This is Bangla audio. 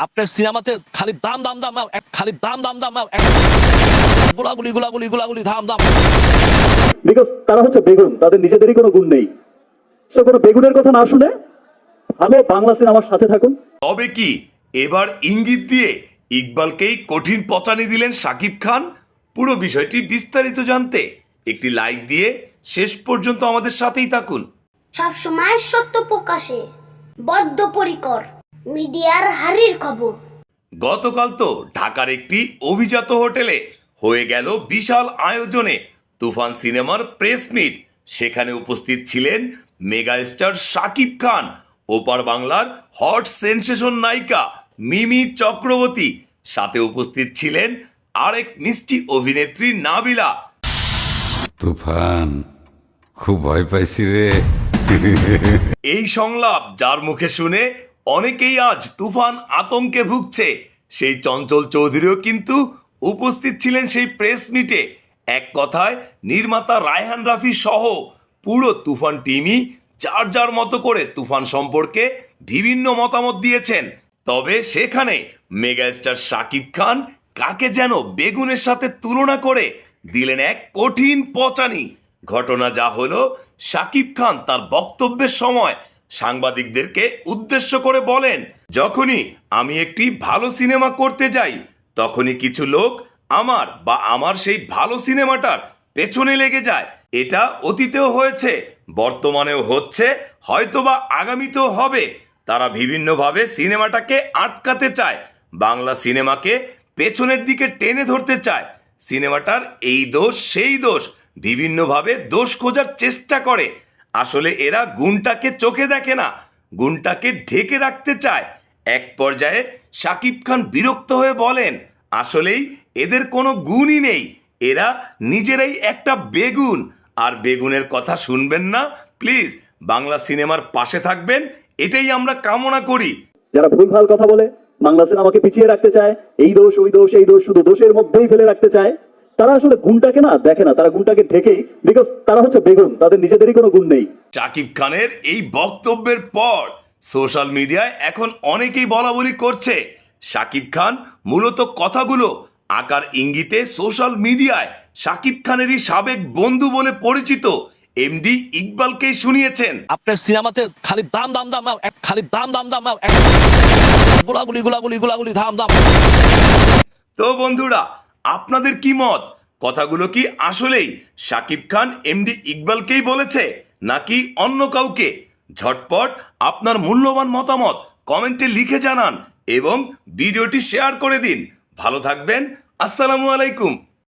আপনার সিনেমাতে খালি দাম দাম দাম এক- খালি দাম দাম দাম এক- গোলাগুলি গোলাগুলি গোলাগুলি ধাম দাম। বিকজ তারা হচ্ছে বেগুন তাদের নিজেদেরই কোনো গুণ নেই। সো কোনো বেগুনের কথা না শুনে ভালো বাংলা সিনেমার সাথে থাকুন। তবে কি এবার ইঙ্গিত দিয়ে ইকবালকেই কঠিন পচানি দিলেন সাকিব খান? পুরো বিষয়টি বিস্তারিত জানতে একটি লাইক দিয়ে শেষ পর্যন্ত আমাদের সাথেই থাকুন। সবসময় সত্য প্রকাশে বদ্ধপরিকর। মিডিয়ার হারির খবর। গতকাল তো ঢাকার একটি অভিজাত হোটেলে হয়ে গেল বিশাল আয়োজনে তুফান সিনেমার প্রেস মিট। সেখানে উপস্থিত ছিলেন মেগা স্টার শাকিব খান ওপার বাংলার হট সেন্সেশন নায়িকা মিমি চক্রবর্তী। সাথে উপস্থিত ছিলেন আরেক মিষ্টি অভিনেত্রী নাবিলা। তুফান খুব ভয় পাইছি রে। এই সংলাপ যার মুখে শুনে অনেকেই আজ তুফান আতঙ্কে ভুগছে। সেই চঞ্চল চৌধুরীও কিন্তু উপস্থিত ছিলেন সেই প্রেস মিটে। এক কথায়, নির্মাতা রায়হান রাফি সহ পুরো তুফান টিমই যার যার মতো করে তুফান সম্পর্কে বিভিন্ন মতামত দিয়েছেন। তবে সেখানে মেগাস্টার শাকিব খান কাকে যেন বেগুনের সাথে তুলনা করে দিলেন এক কঠিন পচানি। ঘটনা যা হলো, শাকিব খান তার বক্তব্যের সময় সাংবাদিকদেরকে উদ্দেশ্য করে বলেন, যখনই আমি একটি ভালো সিনেমা করতে যাই, তখনই কিছু লোক আমার বা আমার সেই ভালো সিনেমাটার পেছনে লেগে যায়। এটা অতীতেও হয়েছে, বর্তমানেও হচ্ছে, হয়তোবা আগামীতেও হবে। তারা বিভিন্নভাবে সিনেমাটাকে আটকাতে চায়, বাংলা সিনেমাকে পেছনের দিকে টেনে ধরতে চায়। সিনেমাটার এই দোষ, সেই দোষ, বিভিন্নভাবে দোষ খোঁজার চেষ্টা করে। আসলে এরা গুণটাকে চোখে দেখে না, গুণটাকে ঢেকে রাখতে চায়। এক পর্যায়ে শাকিব খান বিরক্ত হয়ে বলেন, আসলেই এদের কোনো গুণই নেই, এরা নিজেরাই একটা বেগুন। আর বেগুনের কথা শুনবেন না, প্লিজ বাংলা সিনেমার পাশে থাকবেন, এটাই আমরা কামনা করি। যারা ভুলভাল কথা বলে, বাংলা সিনেমাকে পিছিয়ে রাখতে চায়, এই দোষ, ওই দোষ, এই দোষ, শুধু দোষের মধ্যেই ফেলে রাখতে চায় তারা আসলে গুণটাকে না দেখে না তারা গুণটাকে ঢেকেই বিকজ তারা হচ্ছে বেগুন তাদের নিজেদেরই কোনো গুণ নেই। শাকিব খানের এই বক্তব্যের পর সোশ্যাল মিডিয়ায় এখন অনেকেই বলা বলি করছে। শাকিব খান মূলত কথাগুলো আকার ইঙ্গিতে সোশ্যাল মিডিয়ায় শাকিব খানেরই সাবেক বন্ধু বলে পরিচিত এমডি ইকবালকেই শুনিয়েছেন। আপনার সিনেমাতে খালি দাম দাম দাম এক- খালি দাম দাম দাম গোলাগুলি গোলাগুলি গোলাগুলি ধাম দাম। তো বন্ধুরা আপনাদের কি মত? কথাগুলো কি আসলেই শাকিব খান এমডি ইকবালকেই বলেছে, নাকি অন্য কাউকে? ঝটপট আপনার মূল্যবান মতামত কমেন্টে লিখে জানান এবং ভিডিওটি শেয়ার করে দিন। ভালো থাকবেন, আসসালামু আলাইকুম।